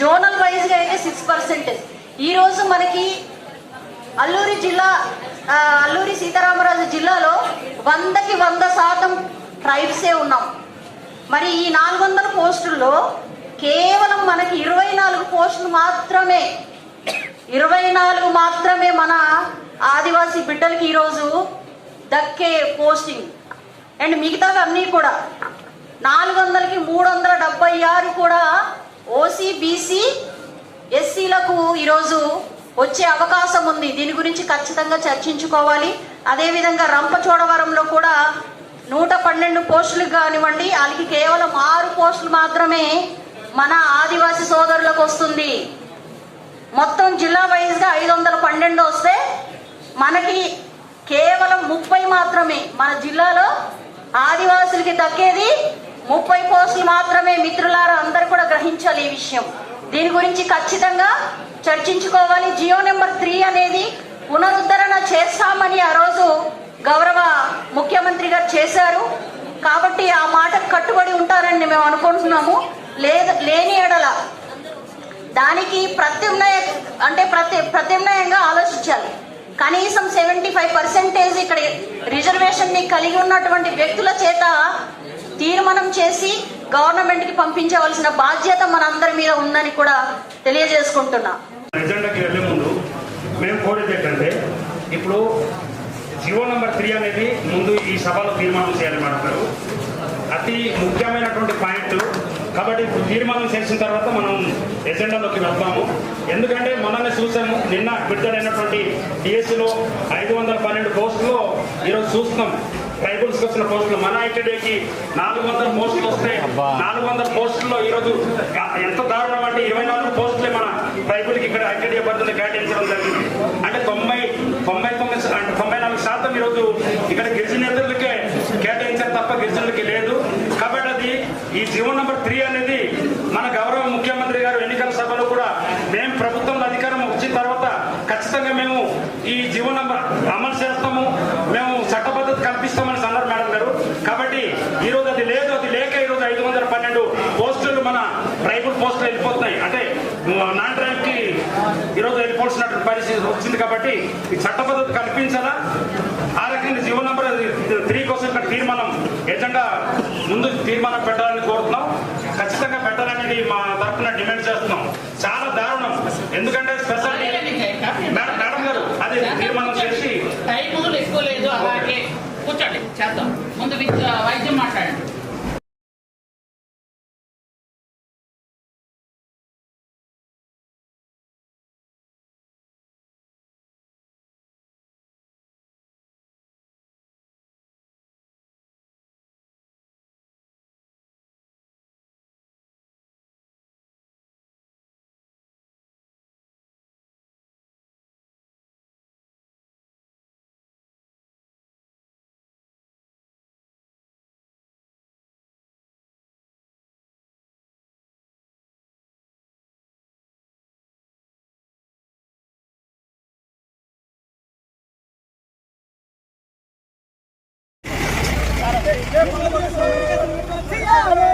Zonal వైజ్గా అయితే six percentage ఈ రోజు మనకి అల్లూరి జిల్లా అల్లూరి సీతారామరాజు జిల్లాలో వందకి వంద శాతం ట్రైబ్సే ఉన్నాం. మరి ఈ నాలుగు వందల పోస్టుల్లో కేవలం మనకి ఇరవై నాలుగు పోస్టులు మాత్రమే ఇరవై నాలుగు మాత్రమే మన ఆదివాసీ బిడ్డలకి ఈరోజు దక్కే పోస్టింగ్. అండ్ మిగతావి అన్నీ కూడా నాలుగు వందలకి మూడు వందల డెబ్బై ఆరు కూడా ఓసీ బీసీ ఎస్సీలకు ఈరోజు వచ్చే అవకాశం ఉంది. దీని గురించి ఖచ్చితంగా చర్చించుకోవాలి. అదేవిధంగా రంపచోడవరంలో కూడా నూట పన్నెండు పోస్టులు కానివ్వండి వాళ్ళకి కేవలం ఆరు పోస్టులు మాత్రమే మన ఆదివాసీ సోదరులకు వస్తుంది. మొత్తం జిల్లా వైజ్గా ఐదు వందల పన్నెండు వస్తే మనకి కేవలం ముప్పై మాత్రమే మన జిల్లాలో ఆదివాసులకి దక్కేది ముప్పై పోస్టులు మాత్రమే మిత్రులారా అందరు కూడా గ్రహించాలి ఈ విషయం. దీని గురించి ఖచ్చితంగా చర్చించుకోవాలి. జియో నెంబర్ త్రీ అనేది పునరుద్ధరణ చేస్తామని ఆ రోజు గౌరవ ముఖ్యమంత్రి గారు చేశారు. కాబట్టి ఆ మాటకు కట్టుబడి ఉంటారని మేము అనుకుంటున్నాము. లేదు లేని ఎడల దానికి ప్రత్యున్నయ అంటే ప్రతి ప్రత్యామ్నాయంగా ఆలోచించాలి. కనీసం సెవెంటీ ఫైవ్ పర్సెంటేజ్ ఇక్కడ రిజర్వేషన్ని కలిగి ఉన్నటువంటి వ్యక్తుల చేత తీర్మానం చేసి గవర్నమెంట్కి పంపించవలసిన బాధ్యత మనందరి మీద ఉందని కూడా తెలియజేసుకుంటున్నా. ఎజెండాకి వెళ్ళే ముందు మేము కోరేది ఏంటంటే ఇప్పుడు జీవో నెంబర్ త్రీ అనేది ముందు ఈ సభలో తీర్మానం చేయాలి మేడం గారు. అతి ముఖ్యమైనటువంటి పాయింట్. కాబట్టి తీర్మానం చేసిన తర్వాత మనం ఎజెండాలోకి వెళ్తాము. ఎందుకంటే మొన్ననే చూసాము నిన్న విడుదలైనటువంటి డిఎస్సిలో ఐదు వందల పన్నెండు పోస్టులో ఈరోజు చూస్తున్నాం. ట్రైబల్స్కి వచ్చిన పోస్టులు. మన ఐటీడీకి నాలుగు వందల పోస్టులు వస్తాయి. నాలుగు వందల పోస్టుల్లో ఈరోజు ఎంత దారుణం అంటే ఇరవై నాలుగు పోస్టులే మన ట్రైబుల్కి ఇక్కడ ఐటీడీ అభ్యర్థులు కేటాయించడం జరిగింది. అంటే తొంభై తొంభై తొమ్మిది అంటే తొంభై నాలుగు శాతం ఈరోజు ఇక్కడ గిరిజనేతలకే కేటాయించారు తప్ప గిరిజనులకి లేదు కాబట్టి అది ఈ జీవో నంబర్ త్రీ అనేది మన గౌరవ ముఖ్యమంత్రి గారు ఎన్నికల సభలో కూడా మేము ప్రభుత్వంలో అధికారం వచ్చిన తర్వాత ఖచ్చితంగా మేము ఈ జీవో నంబర్ అమలు చేస్తాము మేము చట్టబద్ధత కల్పిస్తామని అన్నారు మేడం గారు కాబట్టి ఈ రోజు అది లేదు అది లేక ఈ రోజు ఐదు వందల పన్నెండు పోస్టులు మన ట్రైబల్ పోస్టులు వెళ్ళిపోతున్నాయి అంటే నాన్ ట్రైబ్కి ఈ రోజు వెళ్ళిపోవాల్సినటువంటి వచ్చింది కాబట్టి ఈ చట్టబద్ధత కల్పించాలా? ఆ రకంగా జీవో నంబర్ త్రీ కోసం ఇక్కడ తీర్మానం ఎజెండా ముందు తీర్మానం పెట్టాలని కోరుతున్నాం. ఖచ్చితంగా పెట్టాలనేది మా తరఫున డిమాండ్ చేస్తున్నాం. చాలా దారుణం. ఎందుకంటే స్పెషల్ చేయాలి